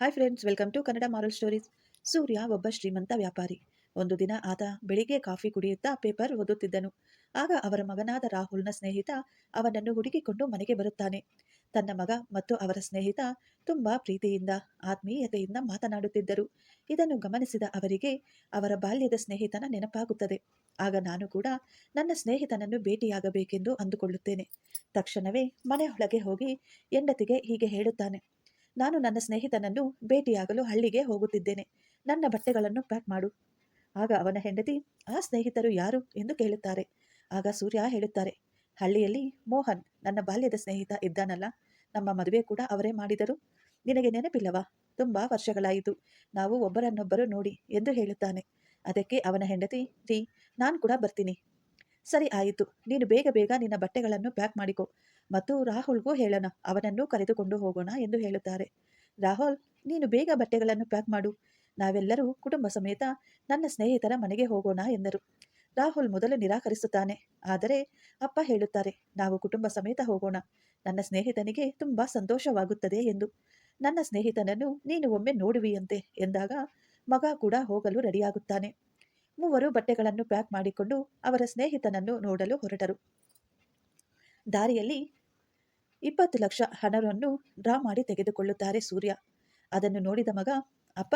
Hi friends welcome to Kannada moral stories Surya ಒಬ್ಬ ಶ್ರೀಮಂತ ವ್ಯಾಪಾರಿ. ಒಂದು ದಿನ ಆತ ಬೆಳಿಗ್ಗೆ ಕಾಫಿ ಕುಡಿಯುತ್ತಾ ಪೇಪರ್ ಓದುತ್ತಿದ್ದನು. ಆಗ ಅವರ ಮಗನಾದ ರಾಹುಲ್ನ ಸ್ನೇಹಿತ ಅವನನ್ನು ಹುಡುಕಿಕೊಂಡು ಮನೆಗೆ ಬರುತ್ತಾನೆ. ತನ್ನ ಮಗ ಮತ್ತು ಅವರ ಸ್ನೇಹಿತ ತುಂಬಾ ಪ್ರೀತಿಯಿಂದ, ಆತ್ಮೀಯತೆಯಿಂದ ಮಾತನಾಡುತ್ತಿದ್ದರು. ಇದನ್ನು ಗಮನಿಸಿದ ಅವರಿಗೆ ಅವರ ಬಾಲ್ಯದ ಸ್ನೇಹಿತನ ನೆನಪಾಗುತ್ತದೆ. ಆಗ ನಾನು ಕೂಡ ನನ್ನ ಸ್ನೇಹಿತನನ್ನು ಭೇಟಿಯಾಗಬೇಕೆಂದು ಅಂದುಕೊಳ್ಳುತ್ತೇನೆ. ತಕ್ಷಣವೇ ಮನೆಯೊಳಗೆ ಹೋಗಿ ಹೆಂಡತಿಗೆ ಹೀಗೆ ಹೇಳುತ್ತಾನೆ. ನಾನು ನನ್ನ ಸ್ನೇಹಿತನನ್ನು ಭೇಟಿಯಾಗಲು ಹಳ್ಳಿಗೆ ಹೋಗುತ್ತಿದ್ದೇನೆ. ನನ್ನ ಬಟ್ಟೆಗಳನ್ನು ಪ್ಯಾಕ್ ಮಾಡು. ಆಗ ಅವನ ಹೆಂಡತಿ, ಆ ಸ್ನೇಹಿತರು ಯಾರು ಎಂದು ಕೇಳುತ್ತಾರೆ. ಆಗ ಸೂರ್ಯ ಹೇಳುತ್ತಾರೆ, ಹಳ್ಳಿಯಲ್ಲಿ ಮೋಹನ್ ನನ್ನ ಬಾಲ್ಯದ ಸ್ನೇಹಿತ ಇದ್ದಾನಲ್ಲ, ನಮ್ಮ ಮದುವೆ ಕೂಡ ಅವರೇ ಮಾಡಿದರು. ನಿನಗೆ ನೆನಪಿಲ್ಲವಾ? ತುಂಬಾ ವರ್ಷಗಳಾಯಿತು. ನಾವು ಒಬ್ಬರನ್ನೊಬ್ಬರು ನೋಡಿ ಎಂದು ಹೇಳುತ್ತಾನೆ. ಅದಕ್ಕೆ ಅವನ ಹೆಂಡತಿ, ರೀ, ನಾನು ಕೂಡ ಬರ್ತೀನಿ. ಸರಿ ಆಯಿತು. ನೀನು ಬೇಗ ಬೇಗ ನಿನ್ನ ಬಟ್ಟೆಗಳನ್ನು ಪ್ಯಾಕ್ ಮಾಡಿಕೊ. ಮತ್ತು ರಾಹುಲ್ಗೂ ಹೇಳೋಣ, ಅವನನ್ನು ಕರೆದುಕೊಂಡು ಹೋಗೋಣ ಎಂದು ಹೇಳುತ್ತಾರೆ. ರಾಹುಲ್, ನೀನು ಬೇಗ ಬಟ್ಟೆಗಳನ್ನು ಪ್ಯಾಕ್ ಮಾಡು. ನಾವೆಲ್ಲರೂ ಕುಟುಂಬ ಸಮೇತ ನನ್ನ ಸ್ನೇಹಿತರ ಮನೆಗೆ ಹೋಗೋಣ ಎಂದರು. ರಾಹುಲ್ ಮೊದಲು ನಿರಾಕರಿಸುತ್ತಾನೆ. ಆದರೆ ಅಪ್ಪ ಹೇಳುತ್ತಾರೆ, ನಾವು ಕುಟುಂಬ ಸಮೇತ ಹೋಗೋಣ. ನನ್ನ ಸ್ನೇಹಿತನಿಗೆ ತುಂಬಾ ಸಂತೋಷವಾಗುತ್ತದೆ ಎಂದು. ನನ್ನ ಸ್ನೇಹಿತನನ್ನು ನೀನು ಒಮ್ಮೆ ನೋಡುವಿಯಂತೆ ಎಂದಾಗ ಮಗ ಕೂಡ ಹೋಗಲು ರೆಡಿಯಾಗುತ್ತಾನೆ. ಮೂವರು ಬಟ್ಟೆಗಳನ್ನು ಪ್ಯಾಕ್ ಮಾಡಿಕೊಂಡು ಅವರ ಸ್ನೇಹಿತನನ್ನು ನೋಡಲು ಹೊರಟರು. ದಾರಿಯಲ್ಲಿ ಇಪ್ಪತ್ತು ಲಕ್ಷ ಹಣವನ್ನು ಡ್ರಾ ಮಾಡಿ ತೆಗೆದುಕೊಳ್ಳುತ್ತಾರೆ ಸೂರ್ಯ. ಅದನ್ನು ನೋಡಿದ ಮಗ, ಅಪ್ಪ,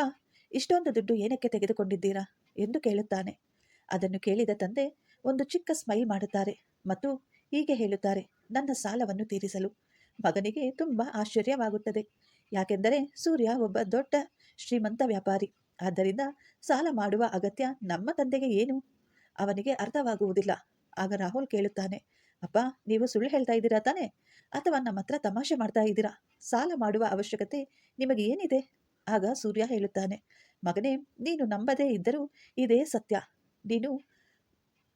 ಇಷ್ಟೊಂದು ದುಡ್ಡು ಏನಕ್ಕೆ ತೆಗೆದುಕೊಂಡಿದ್ದೀರಾ? ಎಂದು ಕೇಳುತ್ತಾನೆ. ಅದನ್ನು ಕೇಳಿದ ತಂದೆ ಒಂದು ಚಿಕ್ಕ ಸ್ಮೈಲ್ ಮಾಡುತ್ತಾರೆ ಮತ್ತು ಹೀಗೆ ಹೇಳುತ್ತಾರೆ, ನನ್ನ ಸಾಲವನ್ನು ತೀರಿಸಲು. ಮಗನಿಗೆ ತುಂಬ ಆಶ್ಚರ್ಯವಾಗುತ್ತದೆ. ಯಾಕೆಂದರೆ ಸೂರ್ಯ ಒಬ್ಬ ದೊಡ್ಡ ಶ್ರೀಮಂತ ವ್ಯಾಪಾರಿ. ಆದ್ದರಿಂದ ಸಾಲ ಮಾಡುವ ಅಗತ್ಯ ನಮ್ಮ ತಂದೆಗೆ ಏನು? ಅವನಿಗೆ ಅರ್ಥವಾಗುವುದಿಲ್ಲ. ಆಗ ರಾಹುಲ್ ಕೇಳುತ್ತಾನೆ, ಅಪ್ಪ, ನೀವು ಸುಳ್ಳು ಹೇಳ್ತಾ ಇದ್ದೀರಾ ತಾನೇ? ಅಥವಾ ನಮ್ಮ ಹತ್ರ ತಮಾಷೆ ಮಾಡ್ತಾ ಇದ್ದೀರಾ? ಸಾಲ ಮಾಡುವ ಅವಶ್ಯಕತೆ ನಿಮಗೆ ಏನಿದೆ? ಆಗ ಸೂರ್ಯ ಹೇಳುತ್ತಾನೆ, ಮಗನೇ, ನೀನು ನಂಬದೇ ಇದ್ದರೂ ಇದೇ ಸತ್ಯ. ನೀನು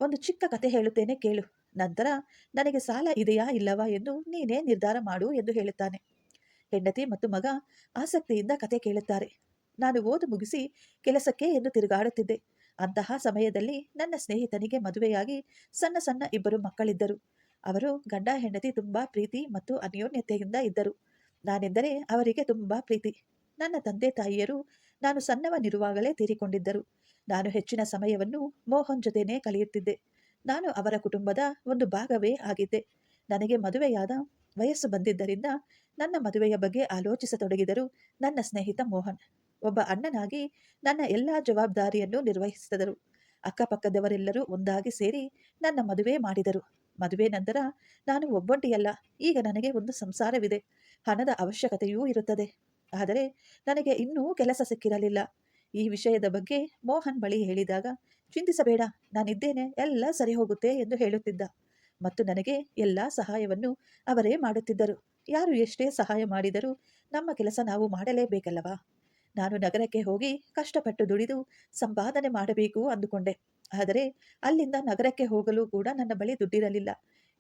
ಒಂದು ಚಿಕ್ಕ ಕತೆ ಹೇಳುತ್ತೇನೆ ಕೇಳು. ನಂತರ ನನಗೆ ಸಾಲ ಇದೆಯಾ ಇಲ್ಲವಾ ಎಂದು ನೀನೇ ನಿರ್ಧಾರ ಮಾಡು ಎಂದು ಹೇಳುತ್ತಾನೆ. ಹೆಂಡತಿ ಮತ್ತು ಮಗ ಆಸಕ್ತಿಯಿಂದ ಕತೆ ಕೇಳುತ್ತಾರೆ. ನಾನು ಓದು ಮುಗಿಸಿ ಕೆಲಸಕ್ಕೆ ಎಂದು ತಿರುಗಾಡುತ್ತಿದ್ದೆ. ಅಂತಹ ಸಮಯದಲ್ಲಿ ನನ್ನ ಸ್ನೇಹಿತನಿಗೆ ಮದುವೆಯಾಗಿ ಸಣ್ಣ ಸಣ್ಣ ಇಬ್ಬರು ಮಕ್ಕಳಿದ್ದರು. ಅವರು ಗಂಡ, ಹೆಂಡತಿ ತುಂಬಾ ಪ್ರೀತಿ ಮತ್ತು ಅನ್ಯೋನ್ಯತೆಯಿಂದ ಇದ್ದರು. ನಾನೆಂದರೆ ಅವರಿಗೆ ತುಂಬಾ ಪ್ರೀತಿ. ನನ್ನ ತಂದೆ ತಾಯಿಯರು ನಾನು ಸಣ್ಣವನಿರುವಾಗಲೇ ತೀರಿಕೊಂಡಿದ್ದರು. ನಾನು ಹೆಚ್ಚಿನ ಸಮಯವನ್ನು ಮೋಹನ್ ಜೊತೆನೇ ಕಳೆಯುತ್ತಿದ್ದೆ. ನಾನು ಅವರ ಕುಟುಂಬದ ಒಂದು ಭಾಗವೇ ಆಗಿದ್ದೆ. ನನಗೆ ಮದುವೆಯಾದ ವಯಸ್ಸು ಬಂದಿದ್ದರಿಂದ ನನ್ನ ಮದುವೆಯ ಬಗ್ಗೆ ಆಲೋಚಿಸತೊಡಗಿದರು ನನ್ನ ಸ್ನೇಹಿತ ಮೋಹನ್. ಒಬ್ಬ ಅಣ್ಣನಾಗಿ ನನ್ನ ಎಲ್ಲ ಜವಾಬ್ದಾರಿಯನ್ನು ನಿರ್ವಹಿಸಿದರು. ಅಕ್ಕಪಕ್ಕದವರೆಲ್ಲರೂ ಒಂದಾಗಿ ಸೇರಿ ನನ್ನ ಮದುವೆ ಮಾಡಿದರು. ಮದುವೆ ನಂತರ ನಾನು ಒಬ್ಬೊಂಟಿಯಲ್ಲ, ಈಗ ನನಗೆ ಒಂದು ಸಂಸಾರವಿದೆ. ಹಣದ ಅವಶ್ಯಕತೆಯೂ ಇರುತ್ತದೆ. ಆದರೆ ನನಗೆ ಇನ್ನೂ ಕೆಲಸ ಸಿಕ್ಕಿರಲಿಲ್ಲ. ಈ ವಿಷಯದ ಬಗ್ಗೆ ಮೋಹನ್ ಬಳಿ ಹೇಳಿದಾಗ, ಚಿಂತಿಸಬೇಡ, ನಾನಿದ್ದೇನೆ, ಎಲ್ಲ ಸರಿ ಹೋಗುತ್ತೆ ಎಂದು ಹೇಳುತ್ತಿದ್ದ. ಮತ್ತು ನನಗೆ ಎಲ್ಲ ಸಹಾಯವನ್ನು ಅವರೇ ಮಾಡುತ್ತಿದ್ದರು. ಯಾರು ಎಷ್ಟೇ ಸಹಾಯ ಮಾಡಿದರೂ ನಮ್ಮ ಕೆಲಸ ನಾವು ಮಾಡಲೇಬೇಕಲ್ಲವಾ? ನಾನು ನಗರಕ್ಕೆ ಹೋಗಿ ಕಷ್ಟಪಟ್ಟು ದುಡಿದು ಸಂಪಾದನೆ ಮಾಡಬೇಕು ಅಂದುಕೊಂಡೆ. ಆದರೆ ಅಲ್ಲಿಂದ ನಗರಕ್ಕೆ ಹೋಗಲು ಕೂಡ ನನ್ನ ಬಳಿ ದುಡ್ಡಿರಲಿಲ್ಲ.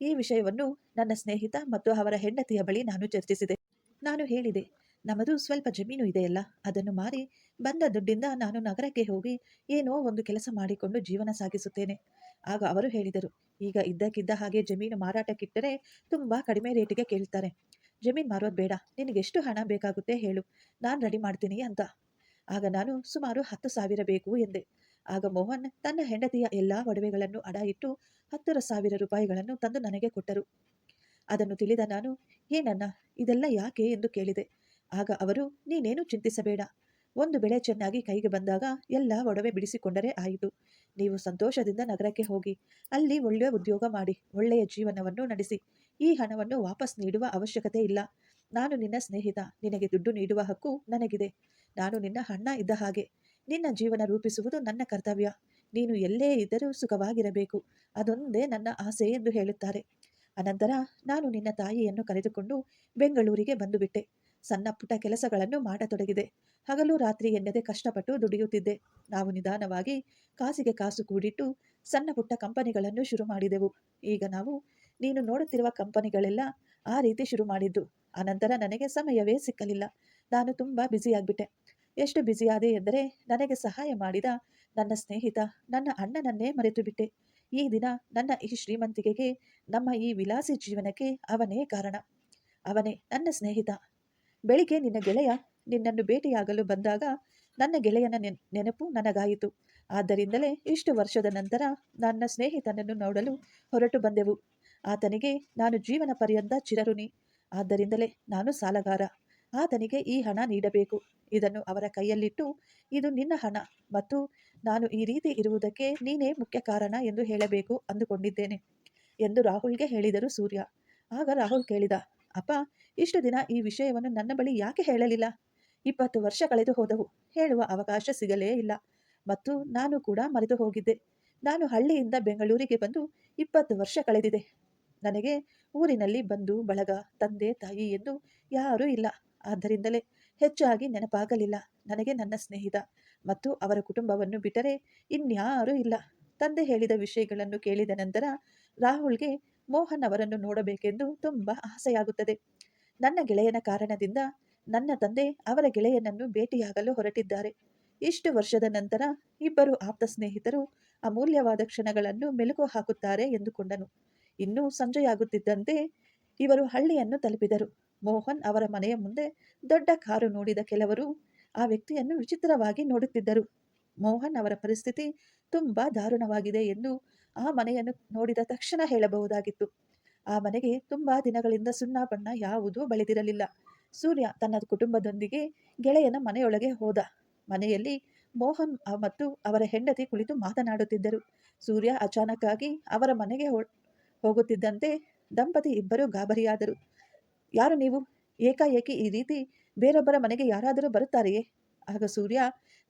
ಈ ವಿಷಯವನ್ನು ನನ್ನ ಸ್ನೇಹಿತ ಮತ್ತು ಅವರ ಹೆಂಡತಿಯ ಬಳಿ ನಾನು ಚರ್ಚಿಸಿದೆ. ನಾನು ಹೇಳಿದೆ, ನಮ್ಮದು ಸ್ವಲ್ಪ ಜಮೀನು ಇದೆಯಲ್ಲ, ಅದನ್ನು ಮಾರಿ ಬಂದ ದುಡ್ಡಿಂದ ನಾನು ನಗರಕ್ಕೆ ಹೋಗಿ ಏನೋ ಒಂದು ಕೆಲಸ ಮಾಡಿಕೊಂಡು ಜೀವನ ಸಾಗಿಸುತ್ತೇನೆ. ಆಗ ಅವರು ಹೇಳಿದರು, ಈಗ ಇದ್ದಕ್ಕಿದ್ದ ಹಾಗೆ ಜಮೀನು ಮಾರಾಟಕ್ಕಿಟ್ಟರೆ ತುಂಬಾ ಕಡಿಮೆ ರೇಟಿಗೆ ಕೇಳ್ತಾರೆ. ಜಮೀನು ಮಾರೋದು ಬೇಡ. ನಿನಗೆಷ್ಟು ಹಣ ಬೇಕಾಗುತ್ತೆ ಹೇಳು. ನಾನು ರೆಡಿ ಮಾಡ್ತೀನಿ ಅಂತ. ಆಗ ನಾನು ಸುಮಾರು ಹತ್ತು ಸಾವಿರ ಬೇಕು ಎಂದೆ. ಆಗ ಮೋಹನ್ ತನ್ನ ಹೆಂಡತಿಯ ಎಲ್ಲ ಒಡವೆಗಳನ್ನು ಅಡ ಇಟ್ಟು ಹತ್ತರ ಸಾವಿರ ರೂಪಾಯಿಗಳನ್ನು ತಂದು ನನಗೆ ಕೊಟ್ಟರು. ಅದನ್ನು ತಿಳಿದ ನಾನು ಏನನ್ನ ಇದೆಲ್ಲ ಯಾಕೆ? ಎಂದು ಕೇಳಿದೆ. ಆಗ ಅವರು, ನೀನೇನು ಚಿಂತಿಸಬೇಡ. ಒಂದು ಬೆಳೆ ಚೆನ್ನಾಗಿ ಕೈಗೆ ಬಂದಾಗ ಎಲ್ಲ ಒಡವೆ ಬಿಡಿಸಿಕೊಂಡರೆ ಆಯಿತು. ನೀವು ಸಂತೋಷದಿಂದ ನಗರಕ್ಕೆ ಹೋಗಿ, ಅಲ್ಲಿ ಒಳ್ಳೆಯ ಉದ್ಯೋಗ ಮಾಡಿ, ಒಳ್ಳೆಯ ಜೀವನವನ್ನು ನಡೆಸಿ. ಈ ಹಣವನ್ನು ವಾಪಸ್ ನೀಡುವ ಅವಶ್ಯಕತೆ ಇಲ್ಲ. ನಾನು ನಿನ್ನ ಸ್ನೇಹಿತ. ನಿನಗೆ ದುಡ್ಡು ನೀಡುವ ಹಕ್ಕು ನನಗಿದೆ. ನಾನು ನಿನ್ನ ಅಣ್ಣ ಇದ್ದ ಹಾಗೆ. ನಿನ್ನ ಜೀವನ ರೂಪಿಸುವುದು ನನ್ನ ಕರ್ತವ್ಯ. ನೀನು ಎಲ್ಲೇ ಇದ್ದರೂ ಸುಖವಾಗಿರಬೇಕು. ಅದೊಂದೇ ನನ್ನ ಆಸೆ ಎಂದು ಹೇಳುತ್ತಾರೆ. ಅನಂತರ ನಾನು ನಿನ್ನ ತಾಯಿಯನ್ನು ಕರೆದುಕೊಂಡು ಬೆಂಗಳೂರಿಗೆ ಬಂದುಬಿಟ್ಟೆ. ಸಣ್ಣ ಪುಟ್ಟ ಕೆಲಸಗಳನ್ನು ಮಾಡತೊಡಗಿದೆ. ಹಗಲು ರಾತ್ರಿ ಎನ್ನದೆ ಕಷ್ಟಪಟ್ಟು ದುಡಿಯುತ್ತಿದ್ದೆ. ನಾವು ನಿಧಾನವಾಗಿ ಕಾಸಿಗೆ ಕಾಸು ಕೂಡಿಟ್ಟು ಸಣ್ಣ ಪುಟ್ಟ ಕಂಪನಿಗಳನ್ನು ಶುರು ಮಾಡಿದೆವು. ಈಗ ನಾವು ನೀನು ನೋಡುತ್ತಿರುವ ಕಂಪನಿಗಳೆಲ್ಲ ಆ ರೀತಿ ಶುರು ಮಾಡಿದ್ದು. ಅನಂತರ ನನಗೆ ಸಮಯವೇ ಸಿಕ್ಕಲಿಲ್ಲ. ನಾನು ತುಂಬ ಬ್ಯುಸಿಯಾಗ್ಬಿಟ್ಟೆ ಎಷ್ಟು ಬ್ಯುಸಿಯಾದೆ ಎಂದರೆ ನನಗೆ ಸಹಾಯ ಮಾಡಿದ ನನ್ನ ಸ್ನೇಹಿತ ನನ್ನ ಅಣ್ಣನನ್ನೇ ಮರೆತು ಬಿಟ್ಟೆ ಈ ದಿನ ನನ್ನ ಈ ಶ್ರೀಮಂತಿಕೆಗೆ ನಮ್ಮ ಈ ವಿಲಾಸಿ ಜೀವನಕ್ಕೆ ಅವನೇ ಕಾರಣ. ಅವನೇ ನನ್ನ ಸ್ನೇಹಿತ. ಬೆಳಿಗ್ಗೆ ನಿನ್ನ ಗೆಳೆಯ ನಿನ್ನನ್ನು ಭೇಟಿಯಾಗಲು ಬಂದಾಗ ನನ್ನ ಗೆಳೆಯನ ನೆನ್- ನೆನಪು ನನಗಾಯಿತು. ಆದ್ದರಿಂದಲೇ ಇಷ್ಟು ವರ್ಷದ ನಂತರ ನನ್ನ ಸ್ನೇಹಿತನನ್ನು ನೋಡಲು ಹೊರಟು ಬಂದೆವು. ಆತನಿಗೆ, ನಾನು ಜೀವನ ಪರ್ಯಂತ ಚಿರಋಣಿ ಆದ್ದರಿಂದಲೇ ನಾನು ಸಾಲಗಾರ. ಆತನಿಗೆ ಈ ಹಣ ನೀಡಬೇಕು. ಇದನ್ನು ಅವರ ಕೈಯಲ್ಲಿಟ್ಟು, ಇದು ನಿನ್ನ ಹಣ. ಮತ್ತು ನಾನು ಈ ರೀತಿ ಇರುವುದಕ್ಕೆ ನೀನೇ ಮುಖ್ಯ ಕಾರಣ ಎಂದು ಹೇಳಬೇಕು ಅಂದುಕೊಂಡಿದ್ದೇನೆ ಎಂದು ರಾಹುಲ್ಗೆ ಹೇಳಿದರು ಸೂರ್ಯ. ಆಗ ರಾಹುಲ್ ಕೇಳಿದ, ಅಪ್ಪ, ಇಷ್ಟು ದಿನ ಈ ವಿಷಯವನ್ನು ನನ್ನ ಬಳಿ ಯಾಕೆ ಹೇಳಲಿಲ್ಲ? ಇಪ್ಪತ್ತು ವರ್ಷ ಕಳೆದು ಹೋದವು. ಹೇಳುವ ಅವಕಾಶ ಸಿಗಲೇ ಇಲ್ಲ. ಮತ್ತು ನಾನು ಕೂಡ ಮರೆತು ಹೋಗಿದ್ದೆ. ನಾನು ಹಳ್ಳಿಯಿಂದ ಬೆಂಗಳೂರಿಗೆ ಬಂದು ಇಪ್ಪತ್ತು ವರ್ಷ ಕಳೆದಿದೆ. ನನಗೆ ಊರಿನಲ್ಲಿ ಬಂಧು ಬಳಗ, ತಂದೆ, ತಾಯಿ ಎಂದು ಯಾರೂ ಇಲ್ಲ. ಆದ್ದರಿಂದಲೇ ಹೆಚ್ಚಾಗಿ ನೆನಪಾಗಲಿಲ್ಲ. ನನಗೆ ನನ್ನ ಸ್ನೇಹಿತ ಮತ್ತು ಅವರ ಕುಟುಂಬವನ್ನು ಬಿಟ್ಟರೆ ಇನ್ಯಾರೂ ಇಲ್ಲ. ತಂದೆ ಹೇಳಿದ ವಿಷಯಗಳನ್ನು ಕೇಳಿದ ನಂತರ ರಾಹುಲ್ಗೆ ಮೋಹನ್ ಅವರನ್ನು ನೋಡಬೇಕೆಂದು ತುಂಬ ಆಸೆಯಾಗುತ್ತದೆ. ನನ್ನ ಗೆಳೆಯನ ಕಾರಣದಿಂದ ನನ್ನ ತಂದೆ ಅವರ ಗೆಳೆಯನನ್ನು ಭೇಟಿಯಾಗಲು ಹೊರಟಿದ್ದಾರೆ. ಇಷ್ಟು ವರ್ಷದ ನಂತರ ಇಬ್ಬರು ಆಪ್ತ ಸ್ನೇಹಿತರು ಅಮೂಲ್ಯವಾದ ಕ್ಷಣಗಳನ್ನು ಮೆಲುಕು ಹಾಕುತ್ತಾರೆ ಎಂದುಕೊಂಡನು. ಇನ್ನೂ ಸಂಜೆಯಾಗುತ್ತಿದ್ದಂತೆ ಇವರು ಹಳ್ಳಿಯನ್ನು ತಲುಪಿದರು. ಮೋಹನ್ ಅವರ ಮನೆಯ ಮುಂದೆ ದೊಡ್ಡ ಕಾರು ನೋಡಿದ ಕೆಲವರು ಆ ವ್ಯಕ್ತಿಯನ್ನು ವಿಚಿತ್ರವಾಗಿ ನೋಡುತ್ತಿದ್ದರು. ಮೋಹನ್ ಅವರ ಪರಿಸ್ಥಿತಿ ತುಂಬಾ ದಾರುಣವಾಗಿದೆ ಎಂದು ಆ ಮನೆಯನ್ನು ನೋಡಿದ ತಕ್ಷಣ ಹೇಳಬಹುದಾಗಿತ್ತು. ಆ ಮನೆಗೆ ತುಂಬಾ ದಿನಗಳಿಂದ ಸುಣ್ಣ ಬಣ್ಣ ಯಾವುದೂ ಬಳಿದಿರಲಿಲ್ಲ. ಸೂರ್ಯ ತನ್ನ ಕುಟುಂಬದೊಂದಿಗೆ ಗೆಳೆಯನ ಮನೆಯೊಳಗೆ ಹೋದ. ಮನೆಯಲ್ಲಿ ಮೋಹನ್ ಮತ್ತು ಅವರ ಹೆಂಡತಿ ಕುಳಿತು ಮಾತನಾಡುತ್ತಿದ್ದರು. ಸೂರ್ಯ ಅಚಾನಕ್ಕಾಗಿ ಅವರ ಮನೆಗೆ ಹೋಗುತ್ತಿದ್ದಂತೆ ದಂಪತಿ ಇಬ್ಬರು ಗಾಬರಿಯಾದರು. ಯಾರು ನೀವು? ಏಕಾಏಕಿ ಈ ರೀತಿ ಬೇರೊಬ್ಬರ ಮನೆಗೆ ಯಾರಾದರೂ ಬರುತ್ತಾರೆಯೇ? ಆಗ ಸೂರ್ಯ,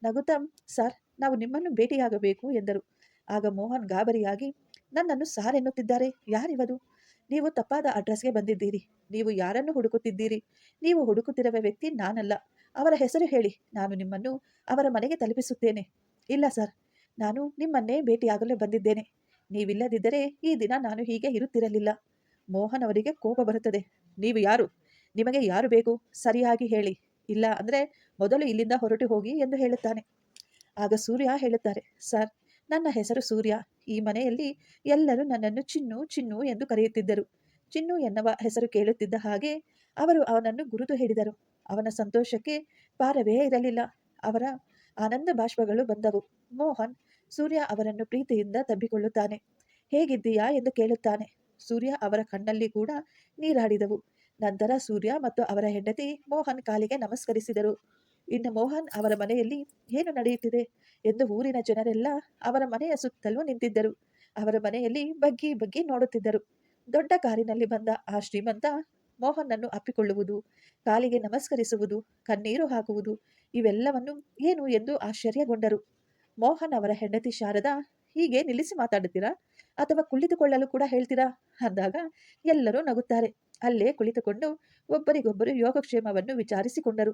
ನಗುತ್ತಾ, ಸರ್, ನಾವು ನಿಮ್ಮನ್ನು ಭೇಟಿಯಾಗಬೇಕು ಎಂದರು. ಆಗ ಮೋಹನ್ ಗಾಬರಿಯಾಗಿ, ನನ್ನನ್ನು ಸಾರ್ ಎನ್ನುತ್ತಿದ್ದಾರೆ. ಯಾರಿವದು? ನೀವು ತಪ್ಪಾದ ಅಡ್ರೆಸ್ಗೆ ಬಂದಿದ್ದೀರಿ. ನೀವು ಯಾರನ್ನು ಹುಡುಕುತ್ತಿದ್ದೀರಿ? ನೀವು ಹುಡುಕುತ್ತಿರುವ ವ್ಯಕ್ತಿ ನಾನಲ್ಲ. ಅವರ ಹೆಸರು ಹೇಳಿ. ನಾನು ನಿಮ್ಮನ್ನು ಅವರ ಮನೆಗೆ ತಲುಪಿಸುತ್ತೇನೆ. ಇಲ್ಲ, ಸರ್. ನಾನು ನಿಮ್ಮನ್ನೇ ಭೇಟಿಯಾಗಲು ಬಂದಿದ್ದೇನೆ. ನೀವಿಲ್ಲದಿದ್ದರೆ ಈ ದಿನ ನಾನು ಹೀಗೆ ಇರುತ್ತಿರಲಿಲ್ಲ. ಮೋಹನ್ ಅವರಿಗೆ ಕೋಪ ಬರುತ್ತದೆ. ನೀವು ಯಾರು? ನಿಮಗೆ ಯಾರು ಬೇಕು? ಸರಿಯಾಗಿ ಹೇಳಿ. ಇಲ್ಲ ಅಂದರೆ ಮೊದಲು ಇಲ್ಲಿಂದ ಹೊರಟು ಹೋಗಿ ಎಂದು ಹೇಳುತ್ತಾನೆ. ಆಗ ಸೂರ್ಯ ಹೇಳುತ್ತಾರೆ, ಸರ್, ನನ್ನ ಹೆಸರು ಸೂರ್ಯ. ಈ ಮನೆಯಲ್ಲಿ ಎಲ್ಲರೂ ನನ್ನನ್ನು ಚಿನ್ನು ಚಿನ್ನು ಎಂದು ಕರೆಯುತ್ತಿದ್ದರು. ಚಿನ್ನು ಎನ್ನುವ ಹೆಸರು ಕೇಳುತ್ತಿದ್ದ ಹಾಗೆ ಅವರು ಅವನನ್ನು ಗುರುತು ಹಿಡಿದರು. ಅವನ ಸಂತೋಷಕ್ಕೆ ಪಾರವೇ ಇರಲಿಲ್ಲ. ಅವರ ಆನಂದ ಬಾಷ್ಪಗಳು ಬಂದವು. ಮೋಹನ್ ಸೂರ್ಯ ಅವರನ್ನು ಪ್ರೀತಿಯಿಂದ ತಬ್ಬಿಕೊಳ್ಳುತ್ತಾನೆ. ಹೇಗಿದ್ದೀಯಾ ಎಂದು ಕೇಳುತ್ತಾನೆ. ಸೂರ್ಯ ಅವರ ಕಣ್ಣಲ್ಲಿ ಕೂಡ ನೀರಾಡಿದವು. ನಂತರ ಸೂರ್ಯ ಮತ್ತು ಅವರ ಹೆಂಡತಿ ಮೋಹನ್ ಕಾಲಿಗೆ ನಮಸ್ಕರಿಸಿದರು. ಇನ್ನು ಮೋಹನ್ ಅವರ ಮನೆಯಲ್ಲಿ ಏನು ನಡೆಯುತ್ತಿದೆ ಎಂದು ಊರಿನ ಜನರೆಲ್ಲ ಅವರ ಮನೆಯ ಸುತ್ತಲೂ ನಿಂತಿದ್ದರು. ಅವರ ಮನೆಯಲ್ಲಿ ಬಗ್ಗಿ ಬಗ್ಗಿ ನೋಡುತ್ತಿದ್ದರು. ದೊಡ್ಡ ಕಾರಿನಲ್ಲಿ ಬಂದ ಆ ಶ್ರೀಮಂತ ಮೋಹನ್ನನ್ನು ಅಪ್ಪಿಕೊಳ್ಳುವುದು, ಕಾಲಿಗೆ ನಮಸ್ಕರಿಸುವುದು, ಕಣ್ಣೀರು ಹಾಕುವುದು ಇವೆಲ್ಲವನ್ನು ಏನು ಎಂದು ಆಶ್ಚರ್ಯಗೊಂಡರು. ಮೋಹನ್ ಅವರ ಹೆಂಡತಿ ಶಾರದಾ, ಹೀಗೆ ನಿಲ್ಲಿಸಿ ಮಾತಾಡುತ್ತೀರಾ? ಅಥವಾ ಕುಳಿತುಕೊಳ್ಳಲು ಕೂಡ ಹೇಳ್ತೀರಾ? ಅಂದಾಗ ಎಲ್ಲರೂ ನಗುತ್ತಾರೆ. ಅಲ್ಲೇ ಕುಳಿತುಕೊಂಡು ಒಬ್ಬರಿಗೊಬ್ಬರು ಯೋಗಕ್ಷೇಮವನ್ನು ವಿಚಾರಿಸಿಕೊಂಡರು.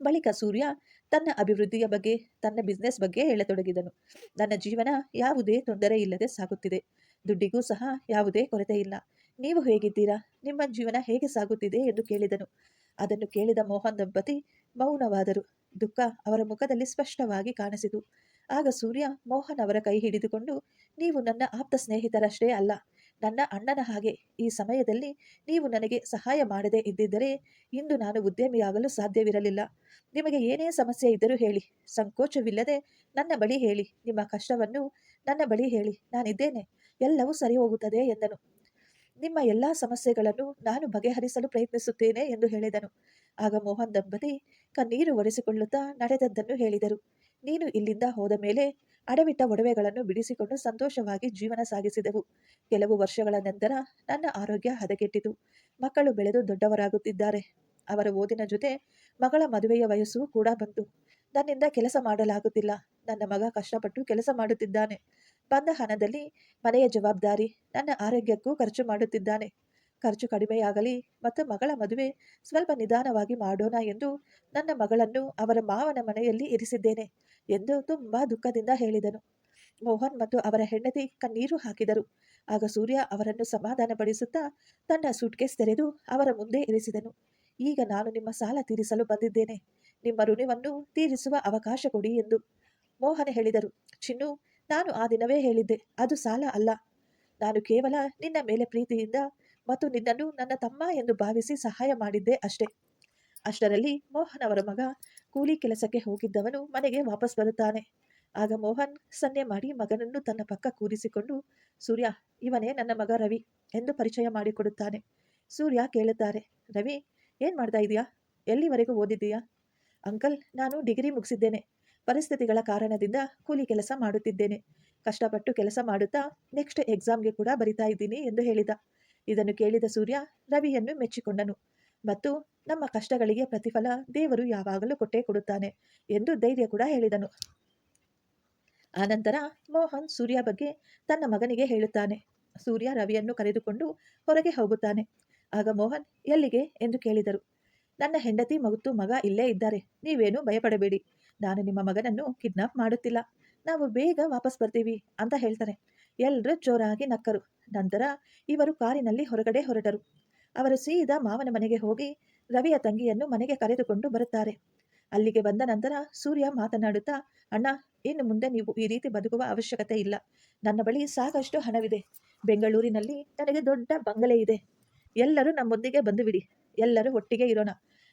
ಬಳಿಕ ಸೂರ್ಯ ತನ್ನ ಅಭಿವೃದ್ಧಿಯ ಬಗ್ಗೆ, ತನ್ನ ಬಿಸ್ನೆಸ್ ಬಗ್ಗೆ ಹೇಳತೊಡಗಿದನು. ನನ್ನ ಜೀವನ ಯಾವುದೇ ತೊಂದರೆ ಇಲ್ಲದೆ ಸಾಗುತ್ತಿದೆ. ದುಡ್ಡಿಗೂ ಸಹ ಯಾವುದೇ ಕೊರತೆ ಇಲ್ಲ. ನೀವು ಹೇಗಿದ್ದೀರಾ? ನಿಮ್ಮ ಜೀವನ ಹೇಗೆ ಸಾಗುತ್ತಿದೆ ಎಂದು ಕೇಳಿದನು. ಅದನ್ನು ಕೇಳಿದ ಮೋಹನ್ ದಂಪತಿ ಮೌನವಾದರು. ದುಃಖ ಅವರ ಮುಖದಲ್ಲಿ ಸ್ಪಷ್ಟವಾಗಿ ಕಾಣಿಸಿತು. ಆಗ ಸೂರ್ಯ ಮೋಹನ್ ಅವರ ಕೈ ಹಿಡಿದುಕೊಂಡು, ನೀವು ನನ್ನ ಆಪ್ತ ಸ್ನೇಹಿತರಷ್ಟೇ ಅಲ್ಲ, ನನ್ನ ಅಣ್ಣನ ಹಾಗೆ. ಈ ಸಮಯದಲ್ಲಿ ನೀವು ನನಗೆ ಸಹಾಯ ಮಾಡದೇ ಇದ್ದಿದ್ದರೆ ಇಂದು ನಾನು ಉದ್ಯಮಿಯಾಗಲು ಸಾಧ್ಯವಿರಲಿಲ್ಲ. ನಿಮಗೆ ಏನೇ ಸಮಸ್ಯೆ ಇದ್ದರೂ ಹೇಳಿ. ಸಂಕೋಚವಿಲ್ಲದೆ ನನ್ನ ಬಳಿ ಹೇಳಿ. ನಿಮ್ಮ ಕಷ್ಟವನ್ನು ನನ್ನ ಬಳಿ ಹೇಳಿ. ನಾನಿದ್ದೇನೆ. ಎಲ್ಲವೂ ಸರಿ ಹೋಗುತ್ತದೆ ಎಂದನು. ನಿಮ್ಮ ಎಲ್ಲ ಸಮಸ್ಯೆಗಳನ್ನು ನಾನು ಬಗೆಹರಿಸಲು ಪ್ರಯತ್ನಿಸುತ್ತೇನೆ ಎಂದು ಹೇಳಿದನು. ಆಗ ಮೋಹನ್ ದಂಪತಿ ಕಣ್ಣೀರು ಒರೆಸಿಕೊಳ್ಳುತ್ತಾ ನಡೆದದ್ದನ್ನು ಹೇಳಿದರು. ನೀನು ಇಲ್ಲಿಂದ ಹೋದ ಮೇಲೆ ಅಡವಿಟ್ಟ ಒಡವೆಗಳನ್ನು ಬಿಡಿಸಿಕೊಂಡು ಸಂತೋಷವಾಗಿ ಜೀವನ ಸಾಗಿಸಿದೆವು. ಕೆಲವು ವರ್ಷಗಳ ನಂತರ ನನ್ನ ಆರೋಗ್ಯ ಹದಗೆಟ್ಟಿತು. ಮಕ್ಕಳು ಬೆಳೆದು ದೊಡ್ಡವರಾಗುತ್ತಿದ್ದಾರೆ. ಅವರ ಓದಿನ ಜೊತೆ ಮಗಳ ಮದುವೆಯ ವಯಸ್ಸು ಕೂಡ ಬಂತು. ನನ್ನಿಂದ ಕೆಲಸ ಮಾಡಲಾಗುತ್ತಿಲ್ಲ. ನನ್ನ ಮಗ ಕಷ್ಟಪಟ್ಟು ಕೆಲಸ ಮಾಡುತ್ತಿದ್ದಾನೆ. ಬಂದ ಹಣದಲ್ಲಿ ಮನೆಯ ಜವಾಬ್ದಾರಿ ನನ್ನ ಆರೋಗ್ಯಕ್ಕೂ ಖರ್ಚು ಮಾಡುತ್ತಿದ್ದಾನೆ. ಖರ್ಚು ಕಡಿಮೆಯಾಗಲಿ ಮತ್ತು ಮಗಳ ಮದುವೆ ಸ್ವಲ್ಪ ನಿಧಾನವಾಗಿ ಮಾಡೋಣ ಎಂದು ನನ್ನ ಮಗಳನ್ನು ಅವರ ಮಾವನ ಮನೆಯಲ್ಲಿ ಇರಿಸಿದ್ದೇನೆ ಎಂದು ತುಂಬಾ ದುಃಖದಿಂದ ಹೇಳಿದನು. ಮೋಹನ್ ಮತ್ತು ಅವರ ಹೆಂಡತಿ ಕಣ್ಣೀರು ಹಾಕಿದರು. ಆಗ ಸೂರ್ಯ ಅವರನ್ನು ಸಮಾಧಾನಪಡಿಸುತ್ತಾ ತನ್ನ ಸೂಟ್ಕೇಸ್ ತೆರೆದು ಅವರ ಮುಂದೆ ಇರಿಸಿದನು. ಈಗ ನಾನು ನಿಮ್ಮ ಸಾಲ ತೀರಿಸಲು ಬಂದಿದ್ದೇನೆ. ನಿಮ್ಮ ಋಣವನ್ನು ತೀರಿಸುವ ಅವಕಾಶ ಕೊಡಿ ಎಂದು ಮೋಹನ್ ಹೇಳಿದರು. ಚಿನ್ನು ನಾನು ಆ ದಿನವೇ ಹೇಳಿದ್ದೆ, ಅದು ಸಾಲ ಅಲ್ಲ. ನಾನು ಕೇವಲ ನಿನ್ನ ಮೇಲೆ ಪ್ರೀತಿಯಿಂದ ಮತ್ತು ನಿನ್ನನ್ನು ನನ್ನ ತಮ್ಮ ಎಂದು ಭಾವಿಸಿ ಸಹಾಯ ಮಾಡಿದ್ದೆ ಅಷ್ಟೇ. ಅಷ್ಟರಲ್ಲಿ ಮೋಹನ್ ಅವರ ಮಗ ಕೂಲಿ ಕೆಲಸಕ್ಕೆ ಹೋಗಿದ್ದವನು ಮನೆಗೆ ವಾಪಸ್ ಬರುತ್ತಾನೆ. ಆಗ ಮೋಹನ್ ಸನ್ನೆ ಮಾಡಿ ಮಗನನ್ನು ತನ್ನ ಪಕ್ಕ ಕೂರಿಸಿಕೊಂಡು, ಸೂರ್ಯ, ಇವನೇ ನನ್ನ ಮಗ ರವಿ ಎಂದು ಪರಿಚಯ ಮಾಡಿಕೊಡುತ್ತಾನೆ. ಸೂರ್ಯ ಕೇಳುತ್ತಾರೆ, ರವಿ, ಏನು ಮಾಡ್ತಾ ಇದೀಯಾ? ಎಲ್ಲಿವರೆಗೂ ಓದಿದ್ದೀಯಾ? ಅಂಕಲ್, ನಾನು ಡಿಗ್ರಿ ಮುಗಿಸಿದ್ದೇನೆ. ಪರಿಸ್ಥಿತಿಗಳ ಕಾರಣದಿಂದ ಕೂಲಿ ಕೆಲಸ ಮಾಡುತ್ತಿದ್ದೇನೆ. ಕಷ್ಟಪಟ್ಟು ಕೆಲಸ ಮಾಡುತ್ತಾ ನೆಕ್ಸ್ಟ್ ಎಕ್ಸಾಮ್ಗೆ ಕೂಡ ಬರಿತಾ ಇದ್ದೀನಿ ಎಂದು ಹೇಳಿದ. ಇದನ್ನು ಕೇಳಿದ ಸೂರ್ಯ ರವಿಯನ್ನು ಮೆಚ್ಚಿಕೊಂಡನು. ಮತ್ತು ನಮ್ಮ ಕಷ್ಟಗಳಿಗೆ ಪ್ರತಿಫಲ ದೇವರು ಯಾವಾಗಲೂ ಕೊಟ್ಟೇ ಕೊಡುತ್ತಾನೆ ಎಂದು ಧೈರ್ಯ ಕೂಡ ಹೇಳಿದನು. ಆನಂತರ ಮೋಹನ್ ಸೂರ್ಯ ಬಗ್ಗೆ ತನ್ನ ಮಗನಿಗೆ ಹೇಳುತ್ತಾನೆ. ಸೂರ್ಯ ರವಿಯನ್ನು ಕರೆದುಕೊಂಡು ಹೊರಗೆ ಹೋಗುತ್ತಾನೆ. ಆಗ ಮೋಹನ್ ಎಲ್ಲಿಗೆ ಎಂದು ಕೇಳಿದರು. ನನ್ನ ಹೆಂಡತಿ ಮಗುತ್ತು ಮಗ ಇಲ್ಲೇ ಇದ್ದಾರೆ. ನೀವೇನು ಭಯಪಡಬೇಡಿ. ನಾನು ನಿಮ್ಮ ಮಗನನ್ನು ಕಿಡ್ನಾಪ್ ಮಾಡುತ್ತಿಲ್ಲ. ನಾವು ಬೇಗ ವಾಪಸ್ ಬರ್ತೀವಿ ಅಂತ ಹೇಳ್ತಾರೆ. ಎಲ್ಲರೂ ಜೋರಾಗಿ ನಕ್ಕರು. ನಂತರ ಇವರು ಕಾರಿನಲ್ಲಿ ಹೊರಗಡೆ ಹೊರಟರು. ಅವರು ಸೀದಾ ಮಾವನ ಮನೆಗೆ ಹೋಗಿ ರವಿಯ ತಂಗಿಯನ್ನು ಮನೆಗೆ ಕರೆದುಕೊಂಡು ಬರುತ್ತಾರೆ. ಅಲ್ಲಿಗೆ ಬಂದ ನಂತರ ಸೂರ್ಯ ಮಾತನಾಡುತ್ತಾ, ಅಣ್ಣ, ಇನ್ನು ಮುಂದೆ ನೀವು ಈ ರೀತಿ ಬದುಕುವ ಅವಶ್ಯಕತೆ ಇಲ್ಲ. ನನ್ನ ಬಳಿ ಸಾಕಷ್ಟು ಹಣವಿದೆ. ಬೆಂಗಳೂರಿನಲ್ಲಿ ನನಗೆ ದೊಡ್ಡ ಬಂಗಲೆ ಇದೆ. ಎಲ್ಲರೂ ನಮ್ಮೊಂದಿಗೆ ಬಂದುಬಿಡಿ ಎಲ್ಲರೂ ಒಟ್ಟಿಗೆ ಇರೋಣ.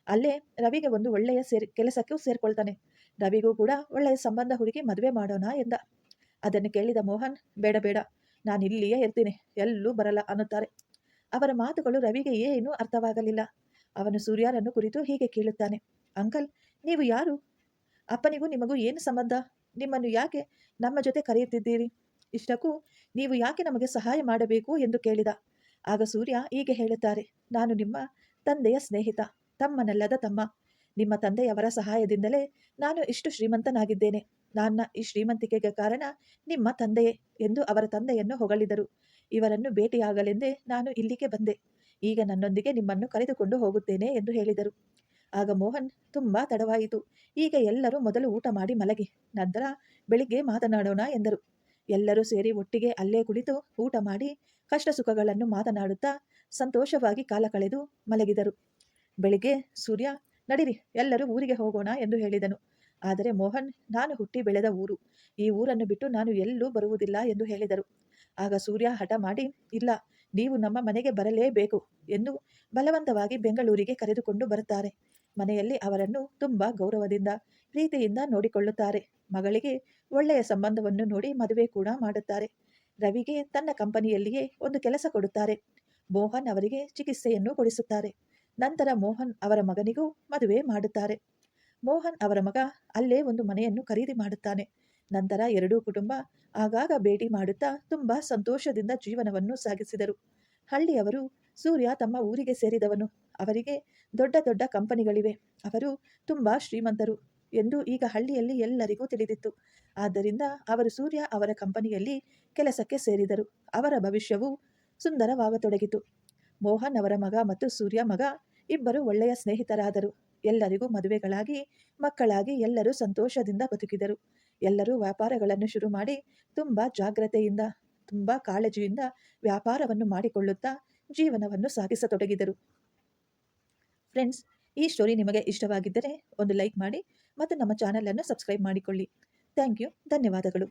ಅಲ್ಲೇ ರವಿಗೆ ಒಂದು ಒಳ್ಳೆಯ ಸೇರಿ, ಕೆಲಸಕ್ಕೂ ಸೇರ್ಕೊಳ್ತಾನೆ. ರವಿಗೂ ಕೂಡ ಒಳ್ಳೆಯ ಸಂಬಂಧ ಹುಡುಗಿ ಮದುವೆ ಮಾಡೋಣ ಎಂದ. ಅದನ್ನು ಕೇಳಿದ ಮೋಹನ್, ಬೇಡ ಬೇಡ, ನಾನು ಇಲ್ಲಿಯೇ ಇರ್ತೀನಿ, ಎಲ್ಲೂ ಬರಲ್ಲ ಅನ್ನುತ್ತಾರೆ. ಅವರ ಮಾತುಗಳು ರವಿಗೆ ಏನೂ ಅರ್ಥವಾಗಲಿಲ್ಲ. ಅವನು ಸೂರ್ಯರನ್ನು ಕುರಿತು ಹೀಗೆ ಕೇಳುತ್ತಾನೆ. ಅಂಕಲ್, ನೀವು ಯಾರು? ಅಪ್ಪನಿಗೂ ನಿಮಗೂ ಏನು ಸಂಬಂಧ? ನಿಮ್ಮನ್ನು ಯಾಕೆ ನಮ್ಮ ಜೊತೆ ಕರೆಯುತ್ತಿದ್ದೀರಿ? ಇಷ್ಟಕ್ಕೂ ನೀವು ಯಾಕೆ ನಮಗೆ ಸಹಾಯ ಮಾಡಬೇಕು ಎಂದು ಕೇಳಿದ. ಆಗ ಸೂರ್ಯ ಹೀಗೆ ಹೇಳುತ್ತಾರೆ, ನಾನು ನಿಮ್ಮ ತಂದೆಯ ಸ್ನೇಹಿತ. ತಮ್ಮನಲ್ಲದ ತಮ್ಮ. ನಿಮ್ಮ ತಂದೆಯವರ ಸಹಾಯದಿಂದಲೇ ನಾನು ಇಷ್ಟು ಶ್ರೀಮಂತನಾಗಿದ್ದೇನೆ. ನನ್ನ ಈ ಶ್ರೀಮಂತಿಕೆಗೆ ಕಾರಣ ನಿಮ್ಮ ತಂದೆಯೇ ಎಂದು ಅವರ ತಂದೆಯನ್ನು ಹೊಗಳಿದರು. ಇವರನ್ನು ಭೇಟಿಯಾಗಲೆಂದೇ ನಾನು ಇಲ್ಲಿಗೆ ಬಂದೆ. ಈಗ ನನ್ನೊಂದಿಗೆ ನಿಮ್ಮನ್ನು ಕರೆದುಕೊಂಡು ಹೋಗುತ್ತೇನೆ ಎಂದು ಹೇಳಿದರು. ಆಗ ಮೋಹನ್ ತುಂಬಾ ತಡವಾಯಿತು. ಈಗ ಎಲ್ಲರೂ ಮೊದಲು ಊಟ ಮಾಡಿ ಮಲಗಿ, ನಂತರ ಬೆಳಿಗ್ಗೆ ಮಾತನಾಡೋಣ ಎಂದರು. ಎಲ್ಲರೂ ಸೇರಿ ಒಟ್ಟಿಗೆ ಅಲ್ಲೇ ಕುಳಿತು ಊಟ ಮಾಡಿ ಕಷ್ಟ ಸುಖಗಳನ್ನು ಮಾತನಾಡುತ್ತಾ ಸಂತೋಷವಾಗಿ ಕಾಲ ಕಳೆದು ಮಲಗಿದರು. ಬೆಳಿಗ್ಗೆ ಸೂರ್ಯ, ನಡಿರಿ, ಎಲ್ಲರೂ ಊರಿಗೆ ಹೋಗೋಣ ಎಂದು ಹೇಳಿದನು. ಆದರೆ ಮೋಹನ್, ನಾನು ಹುಟ್ಟಿ ಬೆಳೆದ ಊರು. ಈ ಊರನ್ನು ಬಿಟ್ಟು ನಾನು ಎಲ್ಲೂ ಬರುವುದಿಲ್ಲ ಎಂದು ಹೇಳಿದರು. ಆಗ ಸೂರ್ಯ ಹಠ ಮಾಡಿ, ಇಲ್ಲ, ನೀವು ನಮ್ಮ ಮನೆಗೆ ಬರಲೇಬೇಕು ಎಂದು ಬಲವಂತವಾಗಿ ಬೆಂಗಳೂರಿಗೆ ಕರೆದುಕೊಂಡು ಬರುತ್ತಾರೆ. ಮನೆಯಲ್ಲಿ ಅವರನ್ನು ತುಂಬ ಗೌರವದಿಂದ, ಪ್ರೀತಿಯಿಂದ ನೋಡಿಕೊಳ್ಳುತ್ತಾರೆ. ಮಗಳಿಗೆ ಒಳ್ಳೆಯ ಸಂಬಂಧವನ್ನು ನೋಡಿ ಮದುವೆ ಕೂಡ ಮಾಡುತ್ತಾರೆ. ರವಿಗೆ ತನ್ನ ಕಂಪನಿಯಲ್ಲಿಯೇ ಒಂದು ಕೆಲಸ ಕೊಡುತ್ತಾರೆ. ಮೋಹನ್ ಅವರಿಗೆ ಚಿಕಿತ್ಸೆಯನ್ನು ಕೊಡಿಸುತ್ತಾರೆ. ನಂತರ ಮೋಹನ್ ಅವರ ಮಗನಿಗೂ ಮದುವೆ ಮಾಡುತ್ತಾರೆ. ಮೋಹನ್ ಅವರ ಮಗ ಅಲ್ಲೇ ಒಂದು ಮನೆಯನ್ನು ಖರೀದಿ ಮಾಡುತ್ತಾನೆ. ನಂತರ ಎರಡೂ ಕುಟುಂಬ ಆಗಾಗ ಭೇಟಿ ಮಾಡುತ್ತಾ ತುಂಬಾ ಸಂತೋಷದಿಂದ ಜೀವನವನ್ನು ಸಾಗಿಸಿದರು. ಹಳ್ಳಿಯವರು ಸೂರ್ಯ ತಮ್ಮ ಊರಿಗೆ ಸೇರಿದವನು. ಅವರಿಗೆ ದೊಡ್ಡ ದೊಡ್ಡ ಕಂಪನಿಗಳಿವೆ. ಅವರು ತುಂಬಾ ಶ್ರೀಮಂತರು ಎಂದು ಈಗ ಹಳ್ಳಿಯಲ್ಲಿ ಎಲ್ಲರಿಗೂ ತಿಳಿದಿತ್ತು. ಆದ್ದರಿಂದ ಅವರು ಸೂರ್ಯ ಅವರ ಕಂಪನಿಯಲ್ಲಿ ಕೆಲಸಕ್ಕೆ ಸೇರಿದರು. ಅವರ ಭವಿಷ್ಯವು ಸುಂದರವಾಗತೊಡಗಿತು. ಮೋಹನ್ ಅವರ ಮಗ ಮತ್ತು ಸೂರ್ಯ ಮಗ ಇಬ್ಬರು ಒಳ್ಳೆಯ ಸ್ನೇಹಿತರಾದರು. ಎಲ್ಲರಿಗೂ ಮದುವೆಗಳಾಗಿ, ಮಕ್ಕಳಾಗಿ ಎಲ್ಲರೂ ಸಂತೋಷದಿಂದ ಬದುಕಿದರು. ಎಲ್ಲರೂ ವ್ಯಾಪಾರಗಳನ್ನು ಶುರು ಮಾಡಿ ತುಂಬ ಜಾಗ್ರತೆಯಿಂದ, ತುಂಬ ಕಾಳಜಿಯಿಂದ ವ್ಯಾಪಾರವನ್ನು ಮಾಡಿಕೊಳ್ಳುತ್ತಾ ಜೀವನವನ್ನು ಸಾಗಿಸತೊಡಗಿದರು. ಫ್ರೆಂಡ್ಸ್, ಈ ಸ್ಟೋರಿ ನಿಮಗೆ ಇಷ್ಟವಾಗಿದ್ದರೆ ಒಂದು ಲೈಕ್ ಮಾಡಿ ಮತ್ತು ನಮ್ಮ ಚಾನಲನ್ನು ಸಬ್ಸ್ಕ್ರೈಬ್ ಮಾಡಿಕೊಳ್ಳಿ. ಥ್ಯಾಂಕ್ ಯು, ಧನ್ಯವಾದಗಳು.